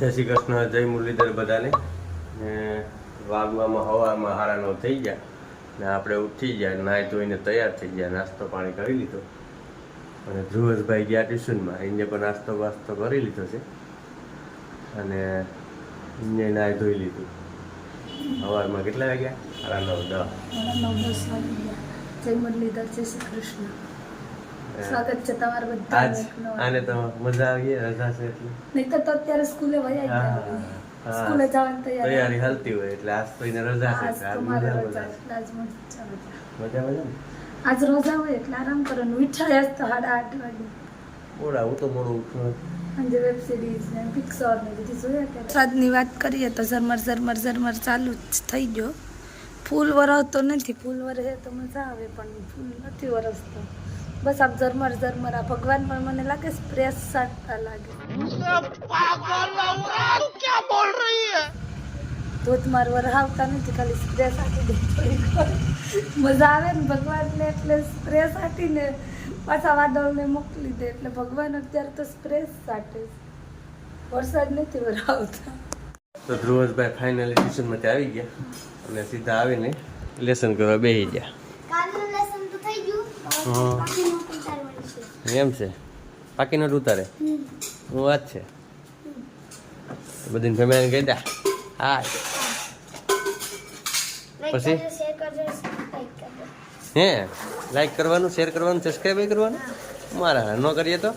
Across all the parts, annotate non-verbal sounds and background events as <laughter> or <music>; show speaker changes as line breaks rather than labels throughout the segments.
જય શ્રી કૃષ્ણ, જય મુરલીધર બધાને. વાગવામાં હવામાં હારા નવ થઈ ગયા. ને આપણે ઉઠી ગયા, નાહી ધોઈને તૈયાર થઈ ગયા, નાસ્તો પાણી કરી લીધો. અને ધ્રુવસભાઈ ગયા ટ્યુશનમાં એને પણ નાસ્તો વાસ્તો કરી લીધો છે. અને એને નાહી ધોઈ લીધું. સવારમાં કેટલા વાગ્યા? હારા નવ, દસ.
જય મુરલીધર, જય શ્રી કૃષ્ણ. સ્વાગત છે તમારા
આજ
બધા
આને તો મજા આવી રજા છે એટલે.
નહીં તો અત્યારે સ્કૂલે વયા ગયા. સ્કૂલે જવાની તૈયારી.
તૈયારી હાલતી હોય એટલે આજ તો એને રજા છે
આજ
આજ મજા મજા
આજ મજા મજા.
ને?
આજ રજા હોય એટલે આરામ કરવાનું મીઠાઈ આજ તો સાડા આઠ વાગે.
મોડા હું તો મોડું ઉઠું
અને વેબ સિરીઝ ને પિક્ચર ને બધી જોયા કરે. વરસાદની વાત કરીએ તો ઝરમર ઝરમર ઝરમર ચાલુ જ થઈ ગયો. ફૂલ વરસતો નથી. ફૂલ વરસે તો મજા આવે પણ ફૂલ નથી વરસતો. બસ આપ ઝરમર ઝરમર આ ભગવાન પણ મને લાગે સ્પ્રેસ સાટતા લાગે. ધોધમાર વરહાવતા નથી ખાલી સ્પ્રે સાટી દે મજા આવે ને ભગવાનને એટલે સ્પ્રે સાટીને પાછા વાદળને મોકલી દે એટલે ભગવાન અત્યારે તો સ્પ્રે સાટે વરસાદ નથી વરાવતા
તો ધ્રુવસભાઈ ફાઇનલી ટ્યુશનમાંથી આવી ગયા અને સીધા આવીને લેસન કરવા બેસી ગયા.
કાલનું લેસન તો થઈ ગયું. હવે
હમ.
બાકીનું ઉતારવાનું છે
એમ છે. પાકી નોટ ઉતારે. હું વાત છે. બધી ફેમિલીને કહી દે. હા પછી? હે? લાઈક કરવાનું શેર કરવાનું સબસ્ક્રાઈબ કરવાનું? મારા ન કરીએ તો?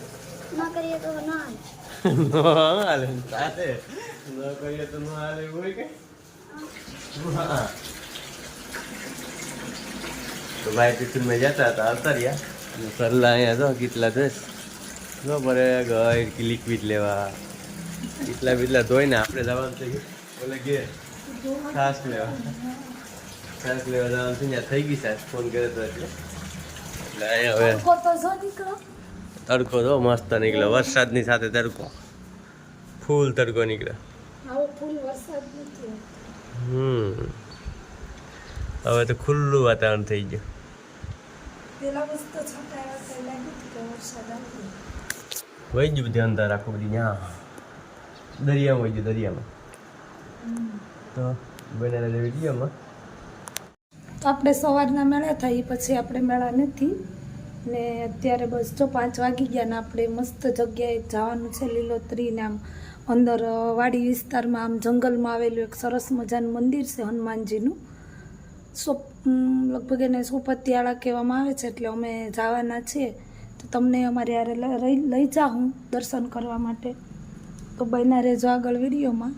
ન કરીએ તો ન હાલે. <laughs>
સાથે ન કરીએ તો ન હાલે હોય કે? તો ભાઈ ટિફિનમાં જતા હતા અને સરલા અહીંયા જો કેટલા ડ્રેસ ન પડે ગઈ લિક્વિડ લેવા. કેટલા બીટલા ધોઈને આપણે જવાનું છે ઓલે ઘેર. છાસ લેવા. છાસ લેવા જવાનું છે ત્યાં થઈ ગઈ સાહેબ ફોન કર્યો તો એટલે. એટલે અહીંયા હવે
તડકો તો
તો મસ્ત નીકળ્યો. વરસાદની સાથે તડકો. ફૂલ તડકો નીકળ્યો. હમ. હવે તો ખુલ્લું વાતાવરણ થઈ ગયું.
પેલા મસ્ત છટાયા હતા લાગ્યું હતું કે વરસાદ આવશે
વહી ગયું બધું અંદર આખું બધી ત્યાં. દરિયામાં વહી ગયું દરિયામાં. તો બનેલા વિડીયોમાં.
તો આપણે સવારના મેળા થાય પછી આપણે મેળા નથી. ને અત્યારે બસ જો પાંચ વાગી ગયા ને આપણે મસ્ત જગ્યાએ જવાનું છે લીલોતરી ને આમ અંદર વાડી વિસ્તારમાં આમ જંગલમાં આવેલું એક સરસ મજાનું મંદિર છે હનુમાનજીનું. સોપ લગભગ એને સોપતિયાળા કહેવામાં આવે છે એટલે અમે જવાના છીએ. તો તમને અમારે યારે લઈ લઈ હું દર્શન કરવા માટે. તો બન્યા રહેજો આગળ વિડીયોમાં.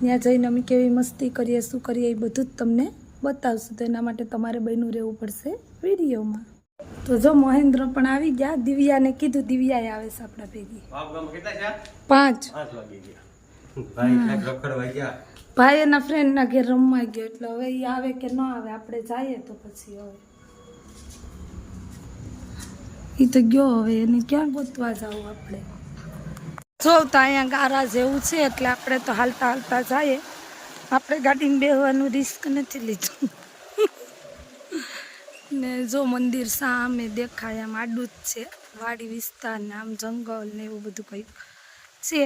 ત્યાં જઈને અમે કેવી મસ્તી કરીએ શું કરીએ એ બધું જ તમને બતાવશું. તો એના માટે તમારે બન્યું રહેવું પડશે વિડીયોમાં. તો જો મહેન્દ્ર પણ આવી ગયા. દિવ્યાને કીધું દિવ્યાએ આવે છે આપણા ભેગી. પાંચ.
પાંચ વાગી ગયા. ભાઈ ગયા.
ભાઈ એના ફ્રેન્ડના ઘેર રમવા ગયો એટલે હવે એ આવે કે ન આવે, આપણે જઈએ તો પછી હવે. એ તો ગયો હવે, એને ક્યાં ગોતવા જવું આપણે? જો તો અહીંયા ગારા જેવું છે, એટલે આપણે તો હાલતા હાલતા જઈએ. આપણે ગાડીમાં બેહવાનું રિસ્ક નથી લીધું. ને જો મંદિર સામે દેખાય, આમ આડું જ છે. વાડી વિસ્તાર ને આમ જંગલ ને એવું બધું કંઈક છે.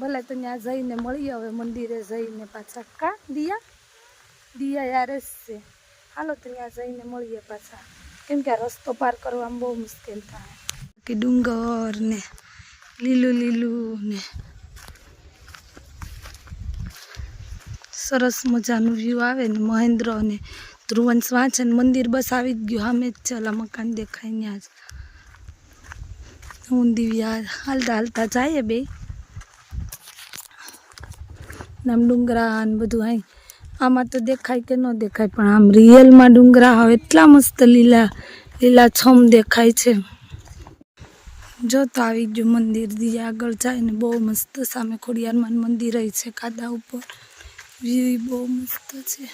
ભલે તો ત્યાં જઈને મળીએ, હવે મંદિરે જઈને પાછા. કા, દિયા? દિયા યારે છે. હાલો તો ત્યાં જઈને મળીએ પાછા. કેમ કે આ રસ્તો પાર કરવામાં બહુ મુશ્કેલ થાય. કે ડુંગર ને લીલું લીલું ને સરસ મજાનું વ્યૂ આવે ને મહેન્દ્ર અને ધ્રુવંશ ને મંદિર બસ આવી જ ગયું. સામે જ ચાલા મકાન દેખાય ત્યાં જ. હું દિવ્યા હાલતા હાલતા જઈએ બે. આમ ડુંગરા ને બધું અહીં. આમાં તો દેખાય કે ન દેખાય, પણ આમ રિયલમાં ડુંગરા હવે એટલા મસ્ત લીલા લીલા છમ દેખાય છે. જો તો આવી ગયું મંદિર દીએ આગળ જાય ને બહુ મસ્ત સામે ખોડિયારમાં મંદિર રહી છે, કાદા ઉપર. વ્યૂ બહુ મસ્ત છે.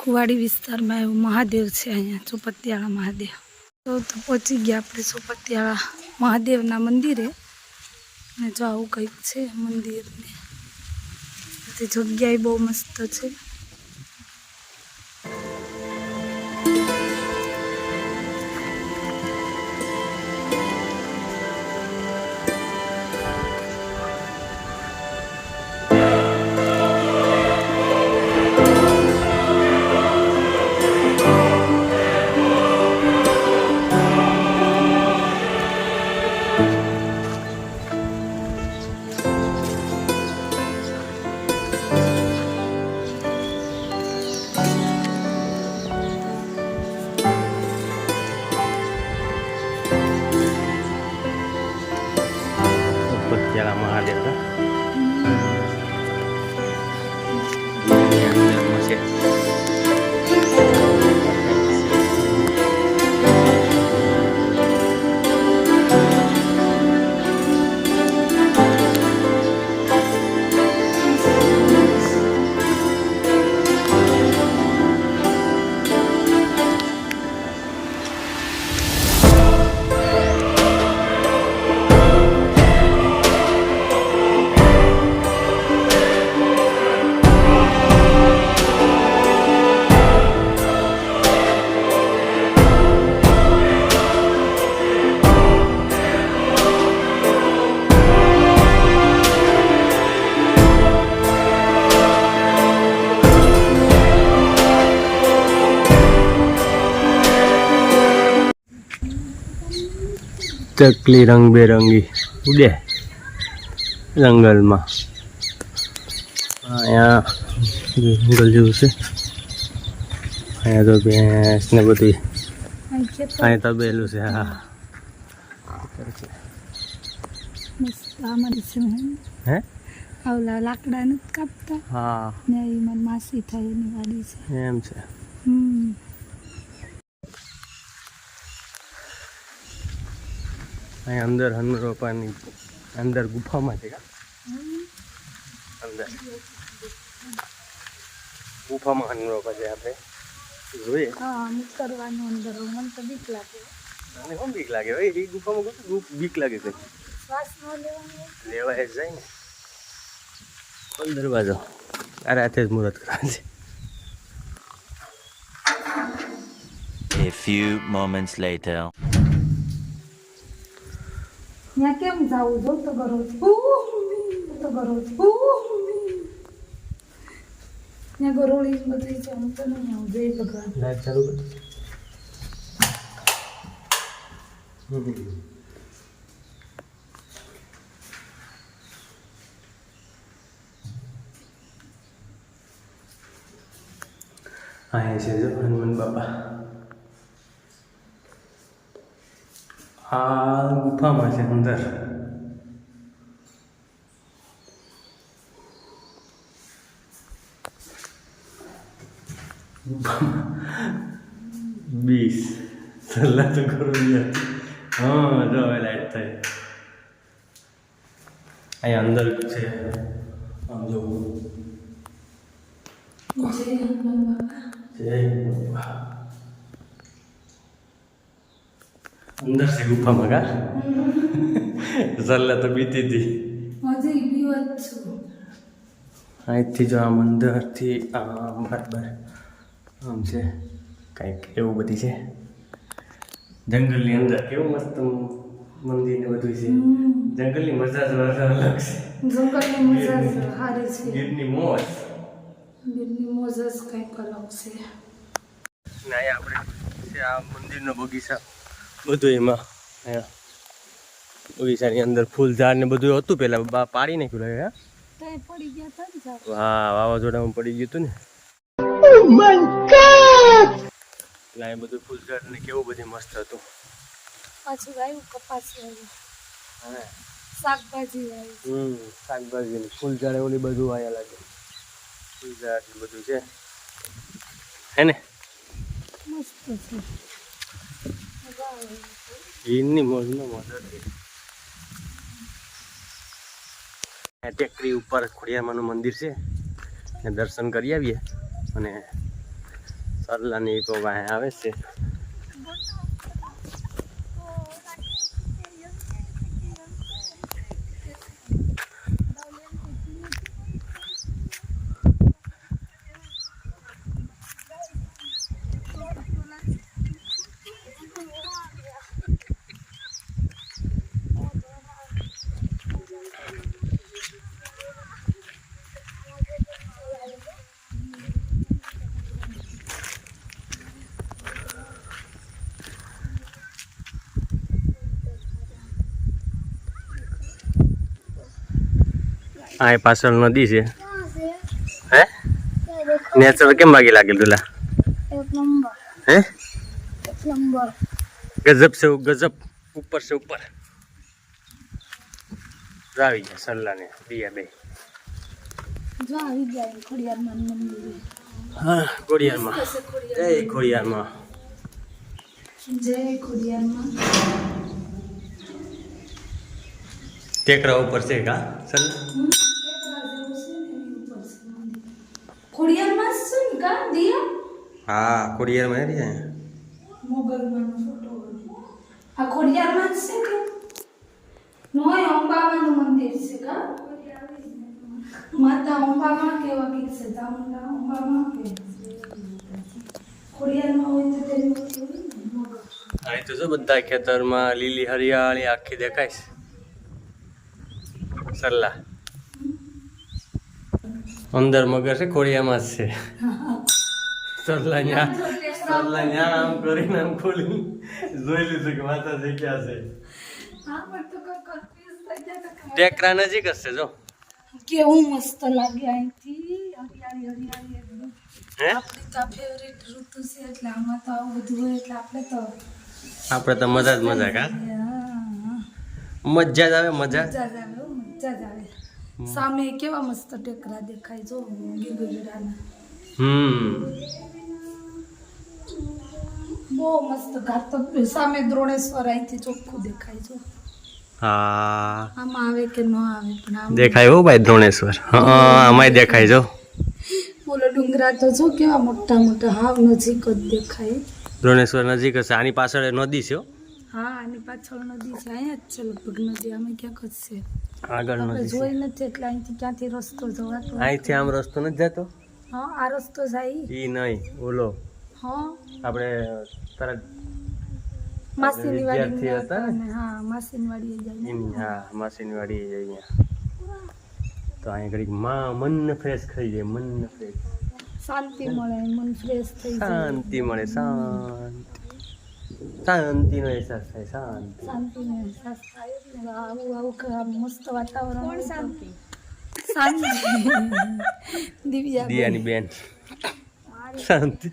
કુવાડી વિસ્તારમાં એવું મહાદેવ છે અહીંયા ચોપતિયાળા મહાદેવ. તો પહોંચી ગયા આપણે સોપતિયાળા મહાદેવના મંદિરે. અને જો આવું કંઈક છે મંદિરને. બધી જગ્યાએ બહુ મસ્ત છે.
ચકલી રંગબેરંગી ઉડે જંગલમાં અહીંયા જંગલ જેવું છે અહીંયા તો ભેંસ ને બધું
અહીં ખેતર
અહીંયા તબેલું છે હા
મસ્ત અમારી છે
હે
આવલા લાકડા નથી કાપતા
હા
ને એ મારી માસી થાય એની વાડી છે
એમ છે
હમ
અહીંયા અંદર હનુરોપાની અંદર ગુફામાં છે અંદર. ગુફામાં હનુરોપા છે આપણે. જોઈએ.
કરવાનું અંદર. મને તો બીક લાગે.
અને કોણ બીક લાગે. ભાઈ એ ગુફામાં ગુફ- બીક લાગે છે. લેવાય જાય ને. ખોલ દરવાજો. અરે હાથે જ મુહૂર્ત કરવાનું છે.
A few moments later.
ત્યાં કેમ જાવું જો તો કરો તો કરો ત્યાં ગરોળી બધી છે હું તો નહીં આવું જય ભગવાન.
લાઈટ ચાલુ કર. હા છે જો હનુમાન બાપા. આ ગુફામાં છે અંદર બીસ સલાહ તો કરો હા જો હવે લાઈટ થઈ અહીંયા અંદર છે આમ જવું
જય બાપા
જય બાપા. અંદર છે ગુફામાં કા જલ્લા તો બીતી હતી. અહીંથી જો આમ અંદરથી આમ બરાબર આમ છે કંઈક એવું બધી છે. જંગલની અંદર કેવું મસ્ત મંદિર ને બધું છે. જંગલની મજા જ અલગ છે.
જંગલની મજા જ સારી છે.
ગીરની મોજ.
ગીરની મોજ જ કંઈક અલગ છે.
ને આપણે છે આ મંદિરનો બગીચા. બધું એમાં બગીચાની અંદર ફૂલ ઝાડ ને બધું હતું પેલા બા પાડી નાખ્યું લાગે હા? વાવાઝોડામાં પડી ગયું હતું ને. બધું ફૂલ ઝાડ ને કેવું બધું મસ્ત હતું.
પાછું આવ્યું કપાસ શાકભાજી
હમ શાકભાજી ફૂલ ઝાડ ઓલી બધું આયા લાગે. ફૂલ ઝાડ બધું છે. હે ને?
મસ્ત છે.
ઈની મોજનો મોજ ટેકરી ઉપર ખોડિયામાનું મંદિર છે. ને દર્શન કરી આવીએ. અને સરલાની વાહે આવે છે. આ પાછળ નદી છે. હે? નેચર કેમ વાગી લાગે તુલા હે? ગજબ છે ગજબ. ઉપર છે ઉપર. આવી ગયા સરલાને બીયા બે. હા ખોડિયારમાં. જય ખોડિયારમાં.
જય ખોડિયારમાં.
ટેકરા ઉપર છે કા સર
ખોડિયારમાં માં સુન કા? દિયા?
હા ખોડિયારમાં એ મોગલ
માં ફોટો આ ખોડિયારમાં માં છે કે? નોય અંબામાનું મંદિર છે કા? માતા અંબામાં કેવા કે છે? ચામુંડા અંબામાં કે ખોડિયારમાં હોય તો તેની ને
અહીં તો જો બધા ખેતરમાં લીલી હરિયાળી આખી દેખાય છે. સરલા. અંદર મગર છે ખોળિયામાં જ છે. સરલા ન્યા સરલા ન્યા આમ કરીને આમ ખોલી જોઈ લીધું કે માતાજી ક્યાં છે. ટેકરા નજીક જ છે જો.
કેવું મસ્ત લાગે અહીંથી. હરિયાળી હરિયાળી એકદમ આપણી તો ફેવરેટ ઋતુ છે એટલે આમાં તો આવું બધું હોય એટલે આપણે તો
આપણે તો મજા જ મજા કા? મજા જ આવે મજા
જ. મજા જ આવે. સામે કેવા મસ્ત ટેકરા દેખાય જો
હમ.
બહુ મસ્ત ઘાટ સામે દ્રોણેશ્વર અહીંથી ચોખ્ખું દેખાય જો.
હા.
આમાં આવે કે ન આવે પણ આમ
દેખાય હો ભાઈ દ્રોણેશ્વર. હા અમાય દેખાય જો.
બોલો ડુંગરા તો જો કેવા મોટા મોટા હાવ નજીક જ દેખાય.
દ્રોણેશ્વર નજીક હશે. આની પાછળ નદી છે હો.
હા આની પાછળ નદી છે. અહીંયા જ છે લગભગ નદી. અમે ક્યાંક જ છે.
આગળ
આપણે
નદી છે.
જોઈ નથી એટલે અહીંથી ક્યાંથી રસ્તો જવાતો
અહીંથી આમ રસ્તો નથી જતો?
હા આ રસ્તો જાય
ઈ. નહીં ઓલો
હા.
આપણે તારા
માસીની વાડી
હતા ને?
હા માસીની વાડી જાય
હા માસીની વાડી છે તો અહીં ઘડીકમાં મન ફ્રેશ થઈ જાય મન ફ્રેશ
શાંતિ મળે મન ફ્રેશ થઈ જાય.
શાંતિ મળે શાંતિ. શાંતિનો અહેસાસ થાય શાંતિ
શાંતિનો અહેસાસ થાય ને આવું આવું મસ્ત વાતાવરણ કોણ શાંતિ શાંતિ દિવ્યા
દિયાની બેન શાંતિ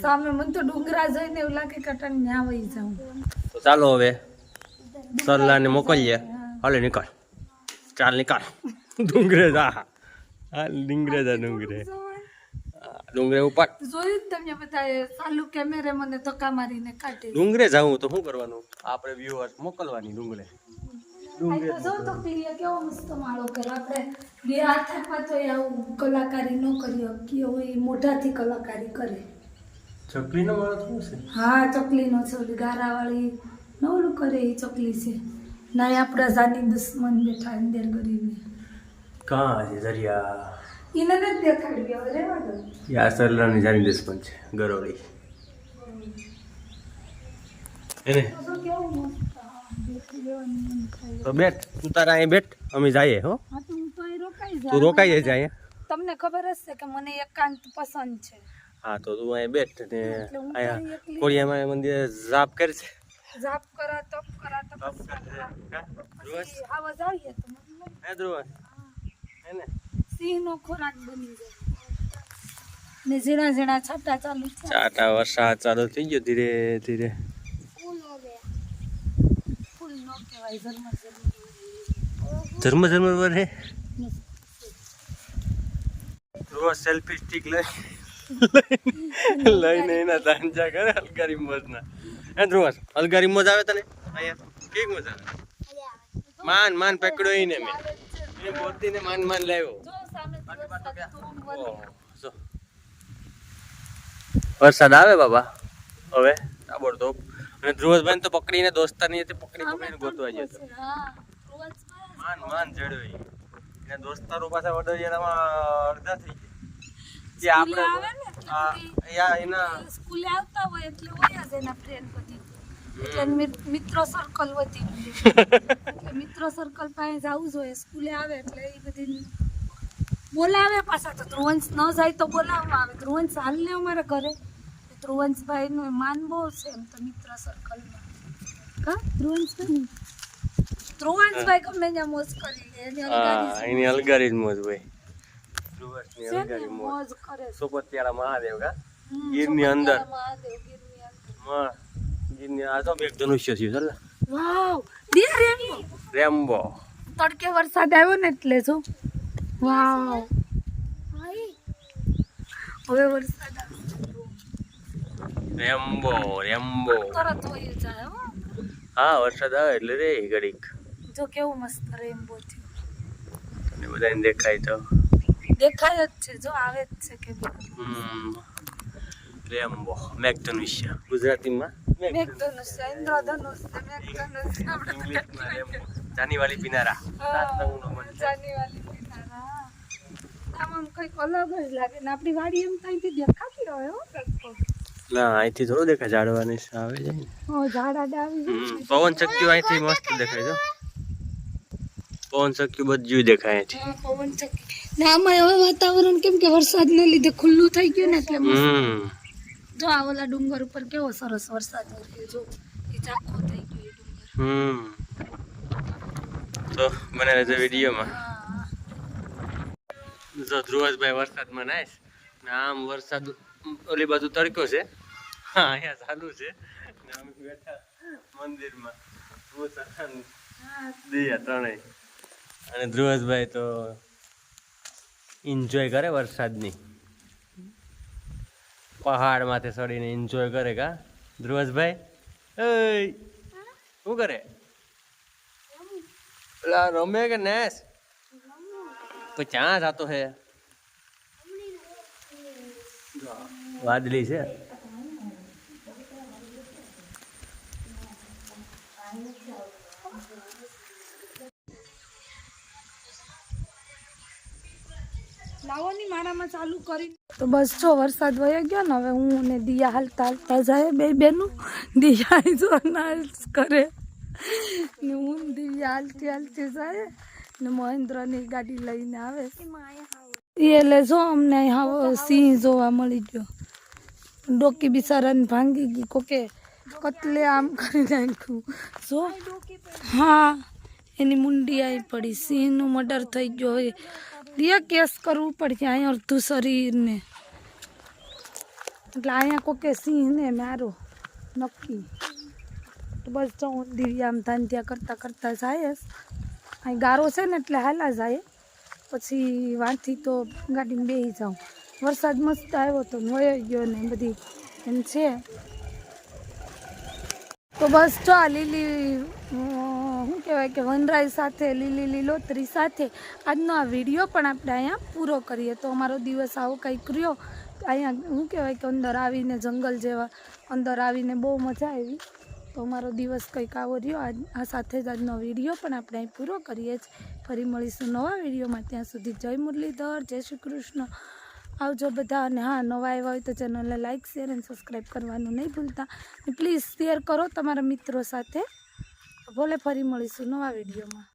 સામે મને તો ડુંગરા જઈને એવું લાગે કે અટણ ન્યા વહી જાઉં
તો ચાલો હવે સરલાને મોકલીએ હાલે નીકળ ચાલ નીકળ ડુંગરે જા હાલ ડુંગરે જા ડુંગરે ડુંગરે ઉપર
જોયું તમને તમે બધા ચાલુ કેમેરે મને ધક્કા મારીને કાઢે.
ડુંગરે જાવું તો શું કરવાનું? આપણે વ્યુઅર્સ મોકલવાની ડુંગરે.
આ જો તો પેલી કેવો મસ્ત માળો કરે. આપણે બે હાથ તો આવું કલાકારી ન કરી શકીએ હોય મોઢાથી કલાકારી કરે.
ચકલીનો માળો થયું છે
હા ચકલીનો છે ઓલી ગારાવાળી ન ઓલું કરે એ ચકલી છે. ના આપણા જાની દુશ્મન બેઠા અંદર ગરીબને
કાં છે દરિયા?
એને નથી દેખાડવી હવે રેવા દો.
આ સરલાની જાની દુશ્મન છે ગરોળી. એને?
તો હા,
બેઠ તું તારા અહીં બેઠ અમે જઈએ હો.
તું હું રોકાઈ
જાય અહીંયા.
તમને ખબર હશે કે મને એકાંત પસંદ છે.
હા તો તું અહીં બેઠ ને
હું
અહીંયા કોળિયામાં મંદિર જાપ કરશે
જાપ કરા તપ કરો તપ કરો પછી આવા જાવીએ તો
હે ધ્રુવ હે ને?
સિંહનો ખોરાક બની જાય ને ઝીણા ઝીણા છાટા ચાલુ
છાટા વરસાદ ચાલુ થઈ ગયો ધીરે ધીરે.
ફૂલ નો કહેવાય ઝરમર ઝરમર.
ધર્મ ધર્મ વરે હે. ધ્રુવ સેલ્ફી સ્ટિક લઈ. લઈને એના ધાંજા કરે અલગારી મોજના એ ધ્રુવ અલગારી મોજ આવે તને? અહીંયા. કેક મજા આવે? માન માન પકડ્યો એને મેં. એને બોલતીને માન માન લાવ્યો.
વરસાદ
આવે બાબા? હવે? તાબડતોબ અને ધ્રુવભાઈ તો પકડીને દોસ્તાની હતી પકડી પકડીને ગોતવા
રોજ
માન માન જડવી એના દોસ્તારો પાછા વડોદરામાં અડધા થઈ ગયા. જે આપણે
ને
યા એના
સ્કૂલે આવતા હોય એટલે હોય જ એના ફ્રેન્ડ બધી. એટલે મિત્રો સર્કલ વધી <laughs> મિત્રો સર્કલ પાસે જવું જોઈએ સ્કૂલે આવે એટલે એ બધી બોલાવે પાછા તો ધ્રુવંશ ન જાય તો બોલાવવા આવે. ધ્રુવંશ હાલ ને અમારા ઘરે. ધ્રુવંશભાઈ નું માન બહુ છે એમ તો મિત્ર સર્કલમાં કા ધ્રુવંશભાઈ? ધ્રુવંશભાઈ ગમે ત્યાં મોજ કરી લે એની અલગારી
એની અલગારી જ મોજ ભાઈ ધ્રુવસની અલગારી મોજ.
મોજ કરે છે.
સોપતિયાળા મહાદેવ કા? ગીરની અંદર.
મહાદેવ, ગીરની અંદર.
ગીરની આ તો એક ધનુષ્ય થયું ચાલ.
Wow Rambo.
રેમ્બો.
તડકે વરસાદ આવ્યો ને એટલે જો. વાવ હવે વરસાદ
રેમ્બો રેમ્બો.
તરત હોય જાય હો.
હા વરસાદ આવે એટલે રે ઘડીક.
જો કેવું મસ્ત રેમ્બો થયું
અને બધાને દેખાય તો.
દેખાય જ છે જો આવે જ છે કે
હમ. રેમ્બો મેઘધનુષ્ય ગુજરાતીમાં
મેઘધનુષ્ય ઇન્દ્રધનુષ મેઘધનુષ આપણે
ઇંગ્લિશમાં રેમ્બો. જાનીવાલી પીનારા. સાત રંગનો બંધ.
આમ આમ કંઈક અલગ જ લાગે ને આપણી વાડી એમ ત્યાંથી દેખાતી હોય હો
ના અહીંથી થોડું દેખાય ઝાડવાની આવે છે.
હો ઝાડા
હમ, પવન ચક્કી અહીંથી મસ્ત દેખાય છે. પવન ચક્કી બધું દેખાય અહીંથી.
પવન ચક્કી. ના આમાં હવે વાતાવરણ કેમ કે વરસાદના લીધે ખુલ્લું થઈ ગયું ને એટલે
હમ.
જો આ ઓલા ડુંગર ઉપર કેવો સરસ વરસાદ વર્યો જો. એ ચાખો થઈ ગયો એ ડુંગર.
હમ. તો મને રહેજો વિડીયોમાં. જો ધ્રુવસભાઈ વરસાદમાં નાઈશ ને આમ વરસાદ ઓલી બાજુ તડક્યો છે. હા અહીંયા ચાલુ છે. ને અમે બેઠા મંદિરમાં. ત્રણેય. અને ધ્રુવસભાઈ તો એન્જોય કરે વરસાદની. પહાડ માથે ચડીને એન્જોય કરે કા? ધ્રુવસભાઈ? શું કરે? રમે કે નેસ તો ક્યાં જાતો હે? વાદળી છે?
મારામાં ચાલુ કરી. તો બસ જો વરસાદ વયો ગયો ને હવે હું ને દિયા હાલતા હાલતા જાય બે બેનું. દિયા જો ના કરે. ને હું દિયા હાલતી હાલતી જાય. ને મહેન્દ્રની ગાડી લઈને આવે. એ એટલે જો અમને અહીંયા સિંહ જોવા મળી ગયો. ડોકી બિચારાને ભાંગી ગઈ. કોકે કતલે આમ કરી નાખ્યું. જો. હા. એની મુંડી આવી પડી. સિંહનું મર્ડર થઈ ગયો હોય. દિયા કેસ કરવું પડશે અહીંયા અડધું શરીરને. એટલે અહીંયા કોકે સિંહને મારો. નક્કી. તો બસ જો હું દિવ્યા આમ ધાંધ્યા કરતાં કરતાં જાય અહીં ગારો છે ને એટલે હાલા જાય. પછી વાંચી તો ગાડીમાં બેસી જાઉં. વરસાદ મસ્ત આવ્યો તો વયો ગયો ને બધી એમ છે. તો બસ જો આ લીલી શું કહેવાય કે વનરાય સાથે, લીલી લીલોતરી સાથે આજનો આ વીડિયો પણ આપણે અહીંયા પૂરો કરીએ. તો અમારો દિવસ આવો કંઈક રહ્યો. અહીંયા શું કહેવાય કે અંદર આવીને જંગલ જેવા અંદર આવીને બહુ મજા આવી. તો અમારો દિવસ કંઈક આવો રહ્યો. આજ, આ સાથે જ આજનો વીડિયો પણ આપણે અહીં પૂરો કરીએ છીએ. ફરી મળીશું નવા વિડીયોમાં. ત્યાં સુધી જય મુરલીધર, જય શ્રી કૃષ્ણ. આવજો બધા અને હા, નવા આવ્યા હોય તો ચેનલને લાઇક શેર અને સબસ્ક્રાઈબ કરવાનું નહીં ભૂલતા. પ્લીઝ શેર કરો તમારા મિત્રો સાથે. ભલે ફરી મળીશું નવા વિડીયોમાં.